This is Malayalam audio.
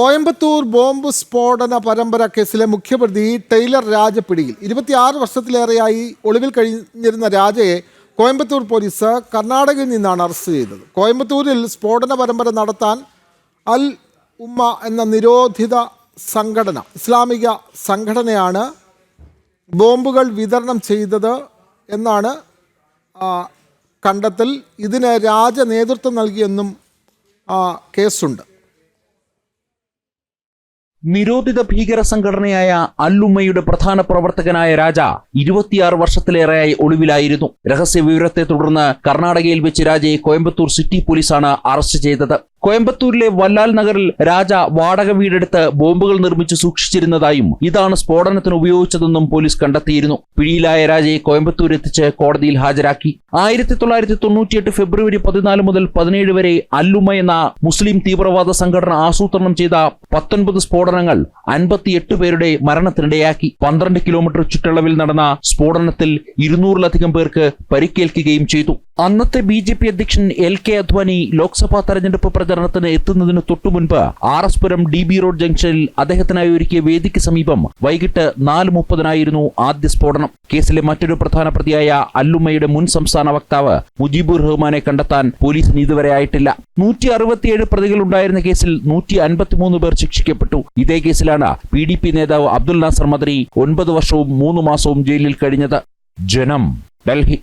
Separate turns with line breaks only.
കോയമ്പത്തൂർ ബോംബ് സ്ഫോടന പരമ്പര കേസിലെ മുഖ്യപ്രതി ടൈലർ രാജ പിടിയിൽ ഇരുപത്തിയാറ് വർഷത്തിലേറെയായി ഒളിവിൽ കഴിഞ്ഞിരുന്ന രാജയെ കോയമ്പത്തൂർ പോലീസ് കർണാടകയിൽ നിന്നാണ് അറസ്റ്റ് ചെയ്തത്. കോയമ്പത്തൂരിൽ സ്ഫോടന പരമ്പര നടത്താൻ അൽ ഉമ്മ എന്ന നിരോധിത സംഘടന ഇസ്ലാമിക സംഘടനയാണ് ബോംബുകൾ വിതരണം ചെയ്തത് എന്നാണ് കണ്ടെത്തൽ. ഇതിന് രാജ നേതൃത്വം നൽകിയെന്നും കേസുണ്ട്.
നിരോധിത ഭീകര സംഘടനയായ അല്ലുമ്മയുടെ പ്രധാന പ്രവർത്തകനായ രാജ ഇരുപത്തിയാറ് വർഷത്തിലേറെയായി ഒളിവിലായിരുന്നു. രഹസ്യ വിവരത്തെ തുടർന്ന് കർണാടകയിൽ വെച്ച് രാജയെ കോയമ്പത്തൂർ സിറ്റി പോലീസാണ് അറസ്റ്റ് ചെയ്തത്. കോയമ്പത്തൂരിലെ വല്ലാൽ നഗറിൽ രാജ വാടക വീടെടുത്ത് ബോംബുകൾ നിർമ്മിച്ച് സൂക്ഷിച്ചിരുന്നതായും ഇതാണ് സ്ഫോടനത്തിന് ഉപയോഗിച്ചതെന്നും പോലീസ് കണ്ടെത്തിയിരുന്നു. പിടിയിലായ രാജയെ കോയമ്പത്തൂർ എത്തിച്ച് കോടതിയിൽ ഹാജരാക്കി. ആയിരത്തി തൊള്ളായിരത്തി തൊണ്ണൂറ്റിയെട്ട് ഫെബ്രുവരി പതിനാല് മുതൽ പതിനേഴ് വരെ അല്ലുമ എന്ന മുസ്ലിം തീവ്രവാദ സംഘടന ആസൂത്രണം ചെയ്ത പത്തൊൻപത് സ്ഫോടനങ്ങൾ അൻപത്തിയെട്ട് പേരുടെ മരണത്തിനിടയാക്കി. പന്ത്രണ്ട് കിലോമീറ്റർ ചുറ്റളവിൽ നടന്ന സ്ഫോടനത്തിൽ ഇരുന്നൂറിലധികം പേർക്ക് പരിക്കേൽക്കുകയും ചെയ്തു. അന്നത്തെ ബി അധ്യക്ഷൻ എൽ കെ അദ്വാനി ലോക്സഭാ തെരഞ്ഞെടുപ്പ് പ്രചരണത്തിന് എത്തുന്നതിന് തൊട്ടുമുൻപ് R S Puram D B road ജംഗ്ഷനിൽ അദ്ദേഹത്തിനായി ഒരുക്കിയ വേദിക്ക് സമീപം വൈകിട്ട് നാല് മുപ്പതിനായിരുന്നു ആദ്യ സ്ഫോടനം. കേസിലെ മറ്റൊരു പ്രധാന പ്രതിയായ അല്ലുമ്മയുടെ മുൻ സംസ്ഥാന വക്താവ് മുജീബുർ റഹ്മാനെ കണ്ടെത്താൻ പോലീസിന് ഇതുവരെ ആയിട്ടില്ല. നൂറ്റി അറുപത്തിയേഴ് പ്രതികൾ ഉണ്ടായിരുന്ന കേസിൽ നൂറ്റി അൻപത്തിമൂന്ന് പേർ ശിക്ഷിക്കപ്പെട്ടു. ഇതേ കേസിലാണ് പി ഡി പി നേതാവ് അബ്ദുൽ നാസർ മദരി ഒൻപത് വർഷവും മൂന്ന് മാസവും ജയിലിൽ കഴിഞ്ഞത്. ജനം ഡൽഹി.